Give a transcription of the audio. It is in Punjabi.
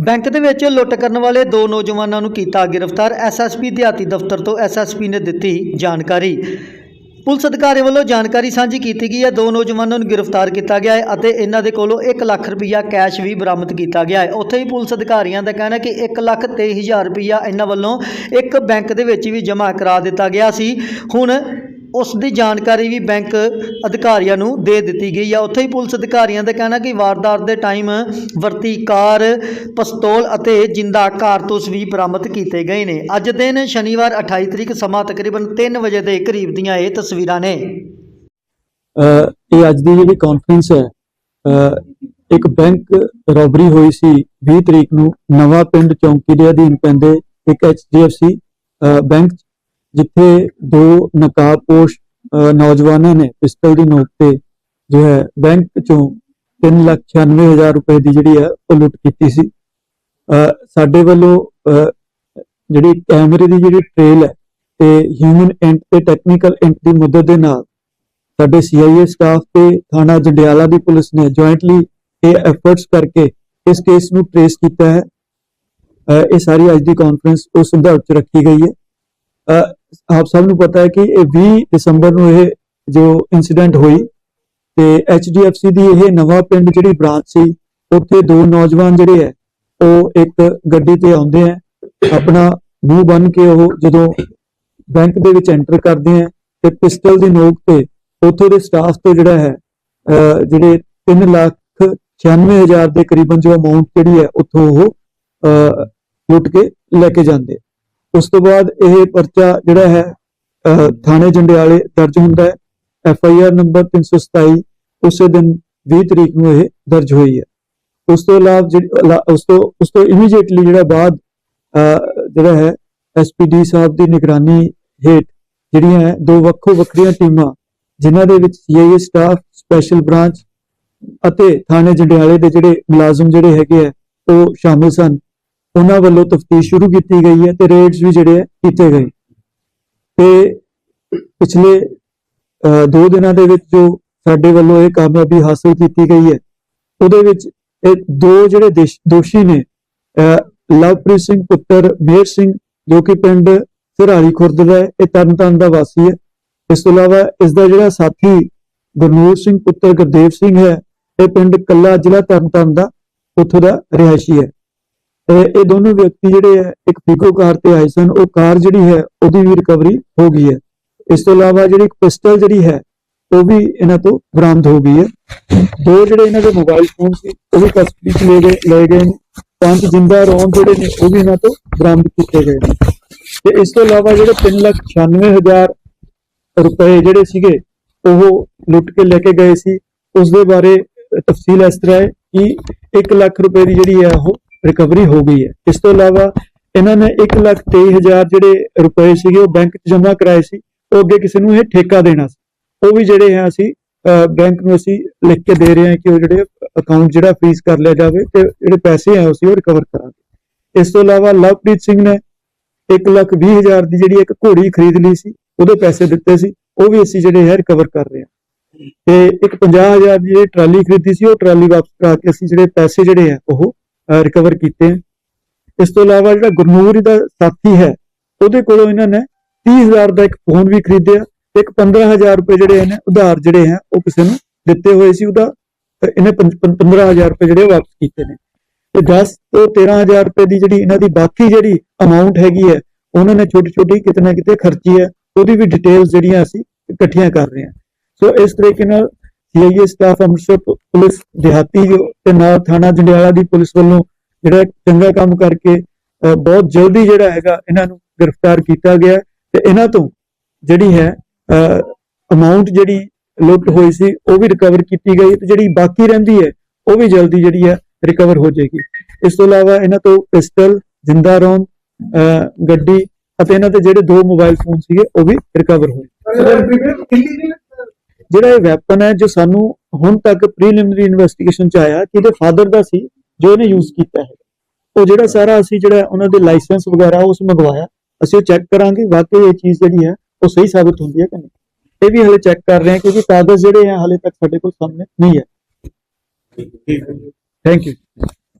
ਬੈਂਕ ਦੇ ਵਿੱਚ ਲੁੱਟ ਕਰਨ ਵਾਲੇ ਦੋ ਨੌਜਵਾਨਾਂ ਨੂੰ ਕੀਤਾ ਗ੍ਰਿਫਤਾਰ। ਐਸਐਸਪੀ ਦਿਹਾਤੀ ਦਫ਼ਤਰ ਤੋਂ ਐਸਐਸਪੀ ਨੇ ਦਿੱਤੀ ਜਾਣਕਾਰੀ। ਪੁਲਿਸ ਅਧਿਕਾਰੀ ਵੱਲੋਂ ਜਾਣਕਾਰੀ ਸਾਂਝੀ ਕੀਤੀ ਗਈ ਹੈ। ਦੋ ਨੌਜਵਾਨਾਂ ਨੂੰ ਗ੍ਰਿਫਤਾਰ ਕੀਤਾ ਗਿਆ ਹੈ ਅਤੇ ਇਹਨਾਂ ਦੇ ਕੋਲੋਂ 1 ਲੱਖ ਰੁਪਈਆ ਕੈਸ਼ ਵੀ ਬਰਾਮਦ ਕੀਤਾ ਗਿਆ ਹੈ। ਉੱਥੇ ਹੀ ਪੁਲਿਸ ਅਧਿਕਾਰੀਆਂ ਦਾ ਕਹਿਣਾ ਕਿ 1 ਲੱਖ 23 ਹਜ਼ਾਰ ਰੁਪਈਆ ਇਹਨਾਂ ਵੱਲੋਂ ਇੱਕ ਬੈਂਕ ਦੇ ਵਿੱਚ ਵੀ ਜਮ੍ਹਾਂ ਕਰਾ ਦਿੱਤਾ ਗਿਆ ਸੀ। ਹੁਣ ਉਸ ਦੀ ਜਾਣਕਾਰੀ ਵੀ ਬੈਂਕ ਅਧਿਕਾਰੀਆਂ ਨੂੰ ਦੇ ਦਿੱਤੀ ਗਈ ਆ। ਉੱਥੇ ਹੀ ਪੁਲਿਸ ਅਧਿਕਾਰੀਆਂ ਦਾ ਕਹਿਣਾ ਕਿ ਵਾਰਦਾਤ ਦੇ ਟਾਈਮ ਵਰਤੀ ਕਾਰ ਪਿਸਤੌਲ ਅਤੇ ਜਿੰਦਾ ਕਾਰਤੂਸ ਵੀ ਬਰਾਮਦ ਕੀਤੇ ਗਏ ਨੇ। ਅੱਜ ਦਿਨ ਸ਼ਨੀਵਾਰ 28 ਤਰੀਕ ਸਮਾਂ ਤਕਰੀਬਨ 3 ਵਜੇ ਦੇ ਕਰੀਬ ਦੀਆਂ ਇਹ ਤਸਵੀਰਾਂ ਨੇ। ਇਹ ਅੱਜ ਦੀ ਜਿਹੜੀ ਕਾਨਫਰੰਸ ਹੈ ਇੱਕ ਬੈਂਕ ਰੋਬਰੀ ਹੋਈ ਸੀ 20 ਤਰੀਕ ਨੂੰ। ਨਵਾਂ ਪਿੰਡ ਚੌਂਕੀ ਦੇ ਅਧੀਨ ਪੈਂਦੇ ਇੱਕ HDFC ਅਹ ਬੈਂਕ 'ਚ, ਜਿੱਥੇ ਦੋ ਨਕਾਬਪੋਸ਼ ਨੌਜਵਾਨਾਂ ਨੇ ਪਿਸਟਲ ਦੀ ਨੋਕ ਤੇ ਜੋ ਹੈ ਬੈਂਕ ਚੋਂ 396000 ਰੁਪਏ ਦੀ ਜਿਹੜੀ ਹੈ ਉਹ ਲੁੱਟ ਕੀਤੀ ਸੀ। ਸਾਡੇ ਵੱਲੋਂ, ਅਹ, ਜਿਹੜੀ ਕੈਮਰੇ ਦੀ ਜਿਹੜੀ ਟ੍ਰੇਲ ਹੈ ਤੇ ਹਿਊਮਨ ਐਂਟ ਤੇ ਟੈਕਨੀਕਲ ਐਂਟ ਦੀ ਮਦਦ ਦੇ ਨਾਲ ਸਾਡੇ ਸੀਆਈਏ ਸਟਾਫ ਤੇ ਥਾਣਾ ਜੰਡਿਆਲਾ ਦੀ ਪੁਲਿਸ ਨੇ ਜੁਆਇੰਟਲੀ ਇਹ ਐਫਰਟਸ ਕਰਕੇ ਇਸ ਕੇਸ ਨੂੰ ਟ੍ਰੇਸ ਕੀਤਾ ਹੈ। ਅਹ, ਇਹ ਸਾਰੀ ਅੱਜ ਦੀ ਕਾਨਫਰੰਸ ਉਸ ਸੰਦਰਭ ਚ ਰੱਖੀ ਗਈ ਹੈ। ਆਪ ਸਭ ਨੂੰ ਪਤਾ ਹੈ ਕਿ ਇਹ 20 ਦਸੰਬਰ ਨੂੰ ਇਹ ਜੋ ਇਨਸੀਡੈਂਟ ਹੋਈ ਤੇ ਐਚਡੀਐਫਸੀ ਦੀ ਇਹ ਨਵਾਂ ਪਿੰਡ ਜਿਹੜੀ ਬ੍ਰਾਂਚ ਸੀ ਉੱਥੇ ਦੋ ਨੌਜਵਾਨ ਜਿਹੜੇ ਹੈ ਉਹ ਇੱਕ ਗੱਡੀ ਤੇ ਆਉਂਦੇ ਆ ਆਪਣਾ ਮੂੰਹ ਬੰਨ ਕੇ ਉਹ ਜਦੋਂ ਬੈਂਕ ਦੇ ਵਿੱਚ ਐਂਟਰ ਕਰਦੇ ਆ ਤੇ ਪਿਸਟਲ ਦੀ ਨੋਕ ਤੇ ਉੱਥੋਂ ਦੇ ਸਟਾਫ ਤੋਂ ਜਿਹੜਾ ਹੈ ਅਹ ਜਿਹੜੇ 3 ਲੱਖ 96000 ਦੇ ਕਰੀਬਨ ਜੋ ਅਮਾਉਂਟ ਜਿਹੜੀ ਹੈ ਉੱਥੋਂ ਉਹ ਅਹ, ਲੁੱਟ ਕੇ ਲੈ ਕੇ ਜਾਂਦੇ ਉਸ ਤੋਂ ਬਾਅਦ ਇਹ ਪਰਚਾ ਜਿਹੜਾ ਹੈ ਥਾਣੇ ਜੰਡਿਆਲੇ ਦਰਜ ਹੁੰਦਾ ਹੈ। ਐਫ ਆਈ ਆਰ ਨੰਬਰ 327 ਉਸੇ ਦਿਨ 20 ਤਰੀਕ ਨੂੰ ਇਹ ਦਰਜ ਹੋਈ ਹੈ। ਉਸ ਤੋਂ ਇਲਾਵਾ ਜਿਹੜੀ- ਉਸ ਤੋਂ ਉਸ ਤੋਂ ਇਮੀਡੀਏਟਲੀ ਜਿਹੜਾ ਬਾਅਦ ਜਿਹੜਾ ਹੈ ਐਸਪੀਡੀ ਸਾਹਿਬ ਦੀ ਨਿਗਰਾਨੀ ਹੇਠ ਜਿਹੜੀਆਂ ਹੈ, ਦੋ ਵੱਖੋ ਵੱਖਰੀਆਂ ਟੀਮਾਂ, ਜਿਨ੍ਹਾਂ ਦੇ ਵਿੱਚ ਸੀਆਈਏ ਸਟਾਫ ਸਪੈਸ਼ਲ ਬ੍ਰਾਂਚ ਅਤੇ ਥਾਣੇ ਜੰਡਿਆਲੇ ਦੇ ਜਿਹੜੇ ਮੁਲਾਜ਼ਮ ਜਿਹੜੇ ਹੈਗੇ ਆ ਉਹ ਸ਼ਾਮਿਲ ਸਨ। ਉਹਨਾਂ ਵੱਲੋਂ ਤਫਤੀਸ਼ ਸ਼ੁਰੂ ਕੀਤੀ ਗਈ ਹੈ ਤੇ ਰੇਡਸ ਵੀ ਜਿਹੜੇ ਆ ਕੀਤੇ ਗਏ। ਤੇ ਪਿਛਲੇ ਅਹ, ਦੋ ਦਿਨਾਂ ਦੇ ਵਿੱਚ ਜੋ ਸਾਡੇ ਵੱਲੋਂ ਇਹ ਕਾਮਯਾਬੀ ਹਾਸਲ ਕੀਤੀ ਗਈ ਹੈ ਉਹਦੇ ਵਿੱਚ ਇਹ ਦੋ ਜਿਹੜੇ ਦੋਸ਼ੀ ਨੇ ਲਵਪ੍ਰੀਤ ਸਿੰਘ ਪੁੱਤਰ ਮੇਰ ਸਿੰਘ ਜੋ ਕਿ ਪਿੰਡ ਸਿਰਾਲੀ ਖੁਰਦ ਦਾ ਹੈ ਇਹ ਤਰਨਤਾਰਨ ਦਾ ਵਾਸੀ ਹੈ। ਇਸ ਤੋਂ ਇਲਾਵਾ ਇਸ ਦਾ ਜਿਹੜਾ ਸਾਥੀ ਗੁਰਨੂਰ ਸਿੰਘ ਪੁੱਤਰ ਗੁਰਦੇਵ ਸਿੰਘ ਹੈ ਇਹ ਪਿੰਡ ਕੱਲਾ ਜ਼ਿਲ੍ਹਾ ਤਰਨਤਾਰਨ ਦਾ ਉੱਥੋਂ ਦਾ ਰਿਹਾਇਸ਼ੀ ਹੈ। ਇਹ ਦੋਨੋਂ ਵਿਅਕਤੀ ਜਿਹੜੇ ਹੈ, ਇੱਕ ਫਿਕੋ ਕਾਰ ਤੇ ਆਏ ਸਨ, ਉਹ ਕਾਰ ਜਿਹੜੀ ਹੈ, ਉਹਦੀ ਵੀ ਰਿਕਵਰੀ ਹੋ ਗਈ ਹੈ। ਇਸ ਤੋਂ ਇਲਾਵਾ ਜਿਹੜੀ ਇੱਕ ਪਿਸਟਲ ਜਿਹੜੀ ਹੈ, ਉਹ ਵੀ ਇਹਨਾਂ ਤੋਂ ਬਰਾਮਦ ਹੋ ਗਈ ਹੈ। ਦੋ ਜਿਹੜੇ ਇਹਨਾਂ ਦੇ ਮੋਬਾਈਲ ਫੋਨ ਸੀ, ਉਹ ਵੀ ਕਸਟਡੀ 'ਚ ਲੈ ਗਏ, ਲਏ ਗਏ ਨੇ। ਪੰਜ ਜਿੰਦਾ ਰੌਂਦ ਜਿਹੜੇ ਨੇ, ਉਹ ਵੀ ਇਹਨਾਂ ਤੋਂ ਬਰਾਮਦ ਕੀਤੇ ਗਏ ਨੇ। ਤੇ ਇਸ ਤੋਂ ਇਲਾਵਾ ਜਿਹੜੇ 396000 ਰੁਪਏ ਜਿਹੜੇ ਸੀਗੇ, ਉਹ ਲੁੱਟ ਕੇ ਲੈ ਕੇ ਗਏ ਸੀ। ਉਸ ਦੇ ਬਾਰੇ ਤਫਸੀਲ ਇਸ ਤਰ੍ਹਾਂ ਹੈ ਕਿ 1 ਲੱਖ ਰੁਪਏ ਦੀ ਜਿਹੜੀ ਹੈ, ਉਹ ਰਿਕਵਰੀ ਹੋ ਗਈ ਹੈ। ਇਸ ਤੋਂ ਇਲਾਵਾ ਇਹਨਾਂ ਨੇ 1 ਲੱਖ 23000 ਜਿਹੜੇ ਰੁਪਏ ਸੀਗੇ ਉਹ ਬੈਂਕ 'ਚ ਜਮ੍ਹਾਂ ਕਰਾਏ ਸੀ। ਉਹ ਅੱਗੇ ਕਿਸੇ ਨੂੰ ਇਹ ਠੇਕਾ ਦੇਣਾ ਸੀ। ਉਹ ਵੀ ਜਿਹੜੇ ਹੈ ਅਸੀਂ ਬੈਂਕ ਨੂੰ ਅਸੀਂ ਲਿਖ ਕੇ ਦੇ ਰਹੇ ਹਾਂ ਕਿ ਉਹ ਜਿਹੜੇ ਅਕਾਊਂਟ ਜਿਹੜਾ ਫ੍ਰੀਜ਼ ਕਰ ਲਿਆ ਜਾਵੇ ਤੇ ਜਿਹੜੇ ਪੈਸੇ ਆ ਅਸੀਂ ਉਹ ਰਿਕਵਰ ਕਰਾਂਗੇ। ਇਸ ਤੋਂ ਇਲਾਵਾ ਲਵਪ੍ਰੀਤ ਸਿੰਘ ਨੇ 1 ਲੱਖ 20 ਹਜ਼ਾਰ ਦੀ ਜਿਹੜੀ ਇੱਕ ਘੋੜੀ ਖਰੀਦ ਲਈ ਸੀ, ਉਹਦੇ ਪੈਸੇ ਦਿੱਤੇ ਸੀ। ਉਹ ਵੀ ਅਸੀਂ ਜਿਹੜੇ ਹੈ ਰਿਕਵਰ ਕਰ ਰਹੇ ਹਾਂ। ਤੇ ਇੱਕ 50000 ਦੀ ਜਿਹੜੀ ਟਰਾਲੀ ਖਰੀਦੀ ਸੀ, ਉਹ ਟਰਾਲੀ ਵਾਪਸ ਕਰਾ ਕੇ ਅਸੀਂ ਜਿਹੜੇ ਪੈਸੇ ਜਿਹੜੇ ਆ, ਉਹ ਰਿਕਵਰ ਕੀਤੇ। ਇਸ ਤੋਂ ਇਲਾਵਾ ਜਿਹੜਾ ਗੁਰਨੂਰ ਦਾ ਸਾਥੀ ਹੈ, ਉਹਦੇ ਕੋਲੋਂ ਇਹਨਾਂ ਨੇ 30000 ਦਾ ਇੱਕ ਫੋਨ ਵੀ ਖਰੀਦਿਆ ਤੇ ਇੱਕ 15000 ਰੁਪਏ ਜਿਹੜੇ ਨੇ ਉਧਾਰ ਜਿਹੜੇ ਹੈ, ਉਹ ਕਿਸੇ ਨੂੰ ਦਿੱਤੇ ਹੋਏ ਸੀ। ਉਹਦਾ ਅਹ ਇਹਨੇ 15000 ਰੁਪਏ ਜਿਹੜੇ ਉਹ ਵਾਪਸ ਕੀਤੇ ਨੇ। ਤੇ 10 ਤੋਂ 13000 ਰੁਪਏ ਦੀ ਜਿਹੜੀ ਇਹਨਾਂ ਦੀ ਬਾਕੀ ਜਿਹੜੀ ਅਮਾਉਂਟ ਹੈਗੀ ਹੈ, ਉਹਨਾਂ ਨੇ ਛੋਟੀ ਛੋਟੀ ਕਿਤੇ ਨਾ ਕਿਤੇ ਖਰਚੀ ਹੈ, ਉਹਦੀ ਵੀ ਡਿਟੇਲਸ ਜਿਹੜੀਆਂ ਅਸੀਂ ਇਕੱਠੀਆਂ ਕਰ ਰਹੇ ਹਾਂ। ਸੋ ਇਸ ਤਰੀਕੇ ਨਾਲ ਸੀਆਈਏ ਸਟਾਫ ਅੰਮ੍ਰਿਤਸਰ ਪੁਲਿਸ ਦਿਹਾਤੀ ਤੇ ਨਾਲ ਥਾਣਾ ਜੰਡਿਆਲਾ ਦੀ ਪੁਲਿਸ ਵੱਲੋਂ ਜਿਹੜਾ ਚੰਗਾ ਕੰਮ ਕਰਕੇ ਬਹੁਤ ਜਲਦੀ ਜਿਹੜਾ ਹੈਗਾ ਇਹਨਾਂ ਨੂੰ ਗ੍ਰਿਫਤਾਰ ਕੀਤਾ ਗਿਆ ਤੇ ਇਹਨਾਂ ਤੋਂ ਜਿਹੜੀ ਹੈ ਅਮਾਉਂਟ ਜਿਹੜੀ ਲੁੱਟ ਹੋਈ ਸੀ ਉਹ ਵੀ ਰਿਕਵਰ ਕੀਤੀ ਗਈ ਤੇ ਜਿਹੜੀ ਬਾਕੀ ਰਹਿੰਦੀ ਹੈ ਉਹ ਵੀ ਜਲਦੀ ਜਿਹੜੀ ਹੈ ਰਿਕਵਰ ਹੋ ਜਾਏਗੀ। ਇਸ ਤੋਂ ਇਲਾਵਾ ਇਹਨਾਂ ਤੋਂ ਪਿਸਟਲ, ਜਿੰਦਾ ਰੌਂਦ ਗੱਡੀ ਅਤੇ ਇਹਨਾਂ ਦੇ ਜਿਹੜੇ ਦੋ ਮੋਬਾਈਲ ਫੋਨ ਸੀਗੇ ਉਹ ਵੀ ਰਿਕਵਰ ਹੋਏ। ਜਿਹੜਾ ਇਹ ਵੈਪਨ ਹੈ ਜੋ ਸਾਨੂੰ ਹੁਣ ਤੱਕ ਪ੍ਰੀਲਿਮਿਨਰੀ ਇਨਵੈਸਟੀਗੇਸ਼ਨ ਚ ਆਇਆ ਕਿ ਇਹਦੇ ਫਾਦਰ ਦਾ ਸੀ ਜੋ ਇਹਨੇ ਯੂਜ਼ ਕੀਤਾ ਹੈ। ਉਹ ਜਿਹੜਾ ਸਾਰਾ ਅਸੀਂ ਜਿਹੜਾ ਉਹਨਾਂ ਦੇ ਲਾਇਸੈਂਸ ਵਗੈਰਾ ਉਸ ਮੰਗਵਾਇਆ। ਅਸੀਂ ਉਹ ਚੈੱਕ ਕਰਾਂਗੇ ਵਾਕਈ ਇਹ ਚੀਜ਼ ਜਿਹੜੀ ਹੈ ਉਹ ਸਹੀ ਸਾਬਤ ਹੁੰਦੀ ਹੈ ਕਿ ਨਹੀਂ। ਇਹ ਵੀ ਹਲੇ ਚੈੱਕ ਕਰ ਰਹੇ ਹਾਂ ਕਿਉਂਕਿ ਕਾਗਜ਼ ਜਿਹੜੇ ਹੈ ਹਲੇ ਤੱਕ ਸਾਡੇ ਕੋਲ ਸਾਹਮਣੇ ਨਹੀਂ ਹੈ ਥੈਂਕ ਯੂ